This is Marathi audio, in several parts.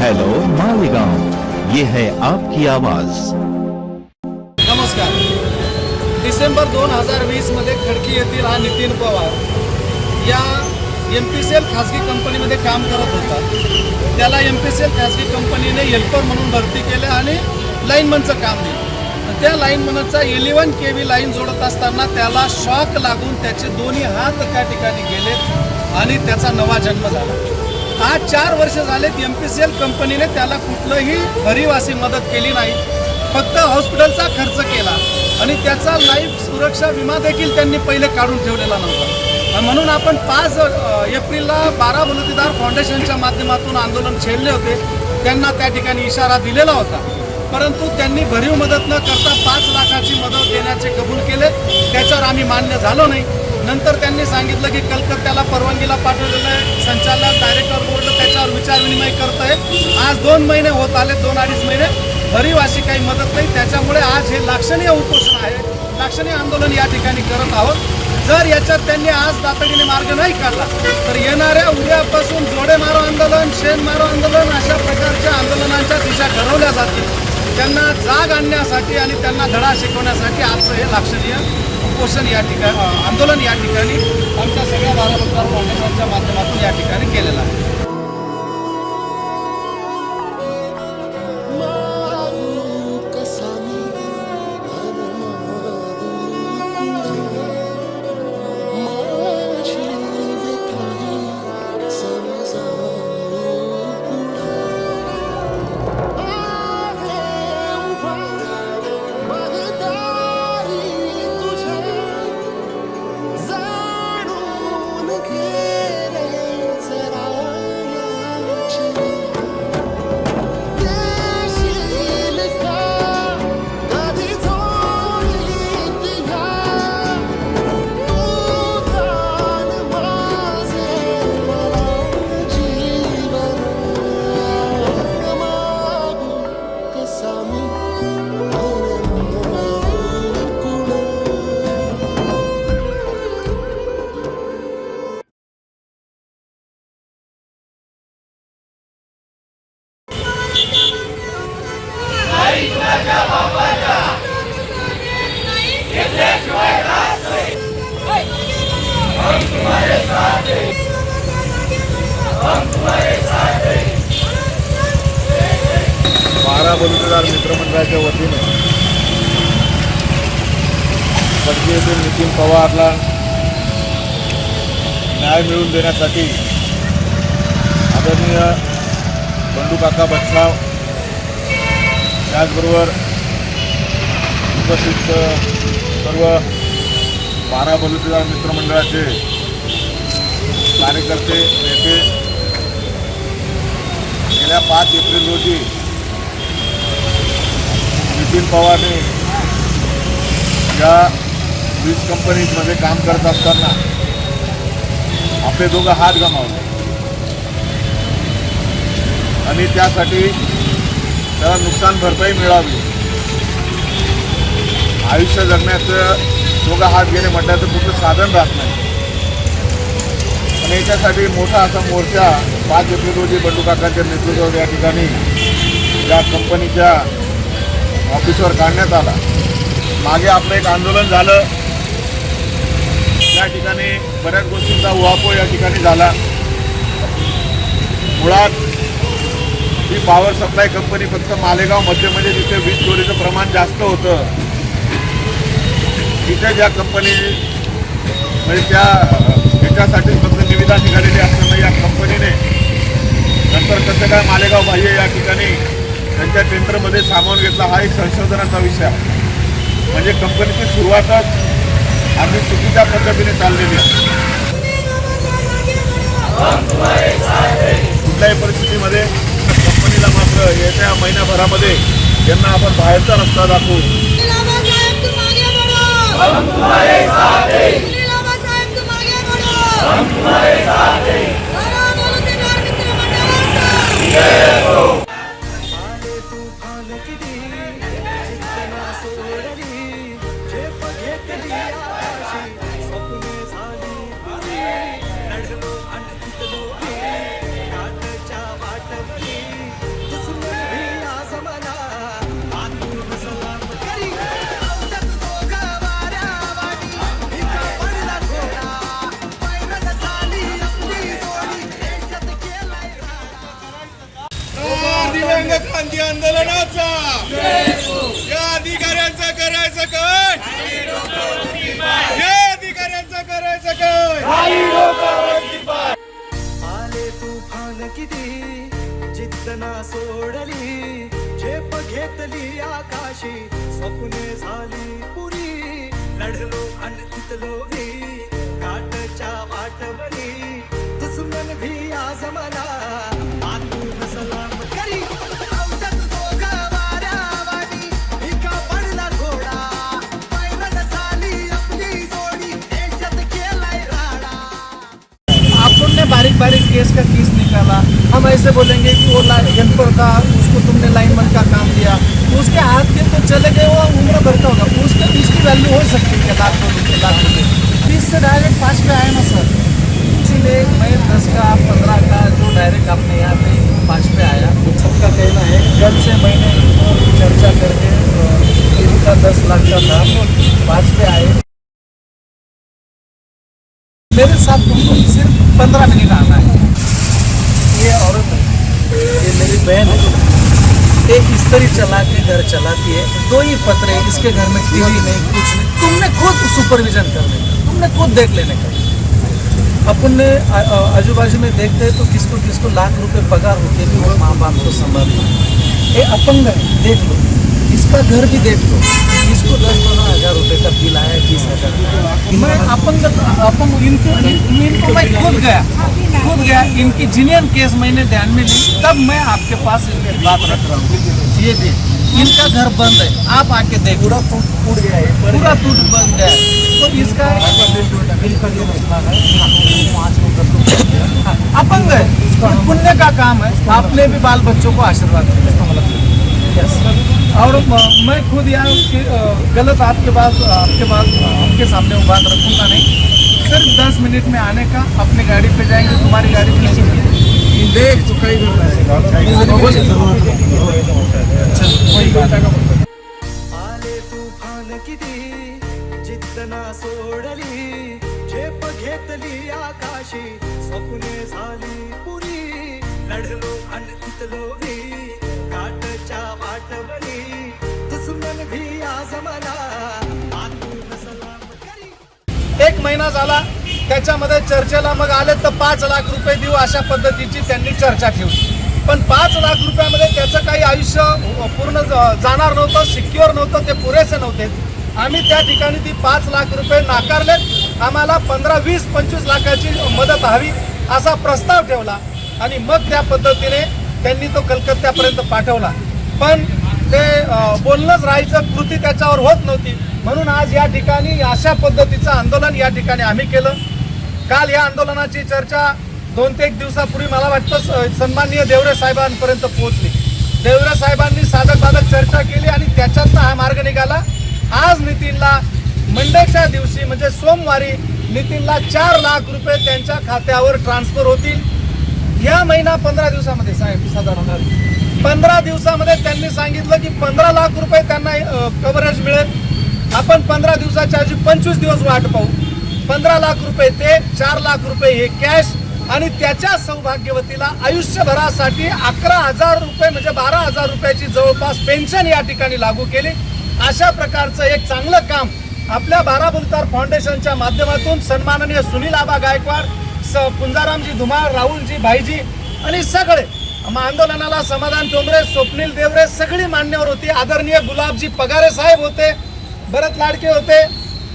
हेलो मालेगांव ये है आपकी आवाज. नमस्कार. डिसेंबर दोन हजार वीसमध्ये खडकी येथील हा नितीन पवार या एम पी सी एल खाजगी कंपनीमध्ये काम करत होता. त्याला एम पी सी एल खाजगी कंपनीने हेल्पर म्हणून भरती केलं आणि लाईनमनचं काम दिलं. त्या लाईनमनचा इलेवन के व्ही लाईन जोडत असताना त्याला शॉक लागून त्याचे दोन्ही हात त्या ठिकाणी गेले आणि त्याचा नवा जन्म झाला. आज चार वर्ष झालेत एम पी सी एल कंपनीने त्याला कुठलंही भरीवासी मदत केली नाही फक्त हॉस्पिटलचा खर्च केला. आणि त्याचा लाईफ सुरक्षा विमा देखील त्यांनी पहिले काढून ठेवलेला नव्हता. म्हणून आपण पाच एप्रिलला बारा बलुतेदार फाउंडेशनच्या माध्यमातून आंदोलन छेडले होते. त्यांना त्या ठिकाणी इशारा दिलेला होता. परंतु त्यांनी भरीव मदत न करता पाच लाखाची मदत देण्याचे कबूल केले. त्याच्यावर आम्ही मान्य झालो नाही. नंतर त्यांनी सांगितलं की कलकत्त्याला परवानगीला पाठवलेलं आहे. संचालक डायरेक्टर बोर्ड त्याच्यावर विचारविनिमय करत आहे आज दोन महिने होत आले दोन अडीच महिने. भरीव अशी काही मदत नाही. त्याच्यामुळे आज हे लाक्षणीय उपोषण आहे. लाक्षणीय आंदोलन या ठिकाणी करत आहोत. जर याच्यात त्यांनी आज तातडीने मार्ग नाही काढला तर येणाऱ्या उद्यापासून जोडे मारो आंदोलन शेण मारो आंदोलन अशा प्रकारच्या आंदोलनांच्या दिशा ठरवल्या जातील. त्यांना जाग आणण्यासाठी आणि त्यांना धडा शिकवण्यासाठी आजचं हे लाक्षणीय उपोषण या ठिकाणी आंदोलन या ठिकाणी आमच्या सगळ्या बारामतदार फाउंडेशनच्या माध्यमातून या ठिकाणी केलेलं आहे. बलुतेदार मित्रमंडळाच्या वतीने पणजी येथील नितीन पवारला न्याय मिळवून देण्यासाठी आदरणीय बंडूकाका बटसाव त्याचबरोबर उपस्थित सर्व बारा बलुतेदार मित्रमंडळाचे कार्यकर्ते नेते. गेल्या पाच एप्रिल रोजी नितीन पवारने या वीज कंपनीमध्ये काम करत असताना आपले दोघं हात गमावले. आणि त्यासाठी त्याला नुकसान भरपाई मिळावी. आयुष्य जगण्याचं दोघं हात घेणे म्हटलं तर कुठलं साधन राहत नाही. आणि याच्यासाठी मोठा असा मोर्चा पाच एप्रिल रोजी बंडू काकांच्या नेतृत्वावर या ठिकाणी या कंपनीच्या ऑफिसवर काढण्यात आला. मागे आपलं एक आंदोलन झालं. त्या ठिकाणी बऱ्याच गोष्टींचा उहापोह या ठिकाणी झाला. मुळात ही पॉवर सप्लाय कंपनी फक्त मालेगाव मध्यमध्ये तिथे वीज चोरीचं प्रमाण जास्त होतं. तिथे ज्या कंपनी म्हणजे त्या ह्याच्यासाठी फक्त निविदा निघालेली असताना या कंपनीने नंतर कसं काय मालेगाव बाह्य या ठिकाणी त्यांच्या टेंडरमध्ये सामावून घेतला. हा एक संशोधनाचा विषय आहे. म्हणजे कंपनीची सुरुवातच आम्ही चुकीच्या पद्धतीने चाललेली आहे. कुठल्याही परिस्थितीमध्ये कंपनीला मात्र येत्या महिन्याभरामध्ये यांना आपण बाहेरचा रस्ता दाखवू. नीलामा रंग क्रांती आंदोलनाचा. या अधिकाऱ्यांचा करायचं काय? या अधिकाऱ्यांचा करायचं काय? आले तुफान किती? जिद्द सोडली. झेप घेतली आकाशी. स्वप्ने झाली पुरी. लढलो आणि जितलो केस का केस निकाला। हम ऐसे बोलेंगे कि वो हेल्पर का, उसको तुमने लाइनमैन का काम दिया। उसके हाथ के तो चले गए वो, उम्र भर का होगा। उसके उसकी वैल्यू हो सकती है लाख रुपये लाख रुपये बीस से डायरेक्ट पाँच पे आए ना सर। इसीलिए मैं दस का, पंद्रह का जो डायरेक्ट आपने यहाँ पे पाँच पे आया सबका कहना है, कल से मैंने चर्चा करके इनका दस लाख का था पाँच पे आए। मेरे साथ तुमको सिर्फ़ पंद्रह मिनट आना है। ये औरत है। ये मेरी बहन है। ये इस्त्री चला के घर चलाती है। दो ही पत्रे इसके घर में टीवी नहीं, कुछ नहीं। तुमने खुद सुपरविजन कर का तुमने खुद देख लेने का। अपन ने आजू बाजू में देखते हैं तो किसको किसको लाख रुपए पगार होते भी वो माँ बाप को संभालना। ये अपंग है। देख लो। इसका घर भी देख लो। इसको दस पंद्रह हज़ार रुपए का बिल आया बीस हज़ार मैं अपंग अपंग इनको इनको मैं खुद गया खुद गया इनकी जिनियन केस मैंने ध्यान में ली तब मैं आपके पास इनकी बात रख रहा हूँ। ये देख इनका घर बंद है आप आके देख। पूरा टूट गया है पूरा टूट बंद गया तो इसका मसला है। अपंग है पुण्य का काम है। आपने भी बाल बच्चों को आशीर्वाद दिया। Yes. और मैं खुद के, गलत आपके पास आपके पास आपके सामने वो बात रखूँगा नहीं। सिर्फ़ दस मिनट में आने का अपनी गाड़ी पे जाएँगे तुम्हारी गाड़ी पे नहीं देख तो कई आले तुफान किती जिद्द ना सोडली दुश्मन भी एक महिना झाला त्याच्यामध्ये चर्चेला मग आले तर पाच लाख रुपये देऊ अशा पद्धतीची त्यांनी चर्चा ठेवली. पण पाच लाख रुपयामध्ये त्याचं काही आयुष्य पूर्ण जाणार नव्हतं सिक्युअर नव्हतं ते पुरेसे नव्हते. आम्ही त्या ठिकाणी ती पाच लाख रुपये नाकारलेत. आम्हाला पंधरा वीस पंचवीस लाखाची मदत हवी असा प्रस्ताव ठेवला. आणि मग त्या पद्धतीने त्यांनी तो कलकत्त्यापर्यंत पाठवला. पण ते बोलणंच राहायचं कृती त्याच्यावर होत नव्हती. म्हणून आज या ठिकाणी अशा पद्धतीचं आंदोलन या ठिकाणी आम्ही केलं. काल या आंदोलनाची चर्चा दोन ते एक दिवसापूर्वी मला वाटतं स- सन्माननीय देवरे साहेबांपर्यंत पोहोचली. देवरे साहेबांनी साधक बाधक चर्चा केली आणि त्याच्यातनं हा मार्ग निघाला. आज नितीनला मंडेच्या दिवशी म्हणजे सोमवारी नितीनला चार लाख रुपये त्यांच्या खात्यावर ट्रान्सफर होतील. या महिना पंधरा दिवसामध्ये साहेब साधारण. पंधरा दिवसामध्ये त्यांनी सांगितलं की पंधरा लाख रुपये त्यांना कव्हरेज मिळेल. आपण पंधरा दिवसाच्या आजी पंचवीस दिवस वाट पाहू. पंधरा लाख रुपये ते चार लाख रुपये हे कॅश आणि त्याच्या सौभाग्यवतीला आयुष्यभरासाठी अकरा हजार रुपये म्हणजे बारा हजार रुपयाची जवळपास पेन्शन या ठिकाणी लागू केली. अशा प्रकारचं एक चांगलं काम आपल्या बारा बुलतार फाउंडेशनच्या माध्यमातून सन्माननीय सुनील आबा गायकवाड स पुंजारामजी धुमाळ राहुलजी भाईजी आणि सगळे आंदोलनाला समाधान डोंगरे स्वप्नील देवरे सगळी मान्यवर होती. आदरणीय गुलाबजी पगारे साहेब होते भरत लाडके होते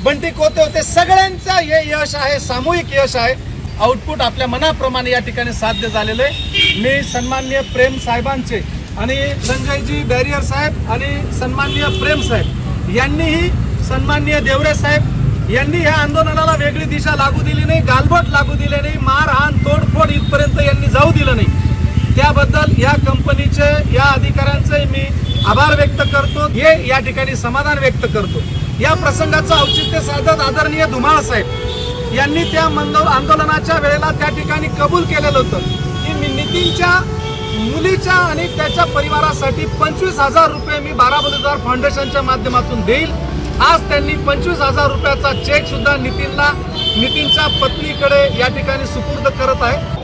बंटी कोते होते सगळ्यांचं हे यश आहे सामूहिक यश आहे. आउटपुट आपल्या मनाप्रमाणे या ठिकाणी साध्य झालेलं आहे. मी सन्माननीय प्रेम साहेबांचे आणि संजयजी बॅरियर साहेब आणि सन्माननीय प्रेम साहेब यांनीही सन्माननीय देवरे साहेब यांनी ह्या आंदोलनाला वेगळी दिशा लागू दिली नाही गालबोट लागू दिले नाही मारहाण तोडफोड इथपर्यंत यांनी जाऊ दिलं नाही. त्याबद्दल या कंपनीचे या अधिकाऱ्यांचे मी आभार व्यक्त करतो. हे या ठिकाणी समाधान व्यक्त करतो. या प्रसंगाचं औचित्य साधत आदरणीय धुमाळ साहेब यांनी त्या मंद आंदोलनाच्या वेळेला त्या ठिकाणी कबूल केलेलं होतं. की मी नितीनच्या मुलीच्या आणि त्याच्या परिवारासाठी पंचवीस हजार रुपये मी बारा बलुदार फाउंडेशनच्या माध्यमातून देईल. आज त्यांनी पंचवीस हजार रुपयाचा चेक सुद्धा नितीनला नितीनच्या पत्नीकडे या ठिकाणी सुपूर्द करत आहे.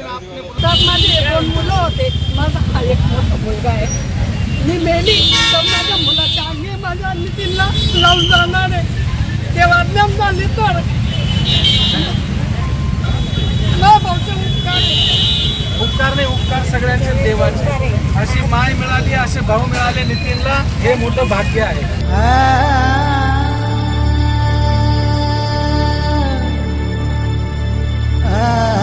तर माझे दोन मुलं होते. माझा हा एक मोठा मुलगा आहे. मी मेली तर माझ्या मुलाच्या अंगी माझ्या नितीनला लावून जाणार आहे. ते वादनाम झाले तर. भाऊचे उपकार नाही उपकार सगळ्यांचे देवाचे. अशी माय मिळाली असे भाऊ मिळाले नितीनला हे मोठं भाग्य आहे. हेलो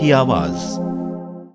की आवाज.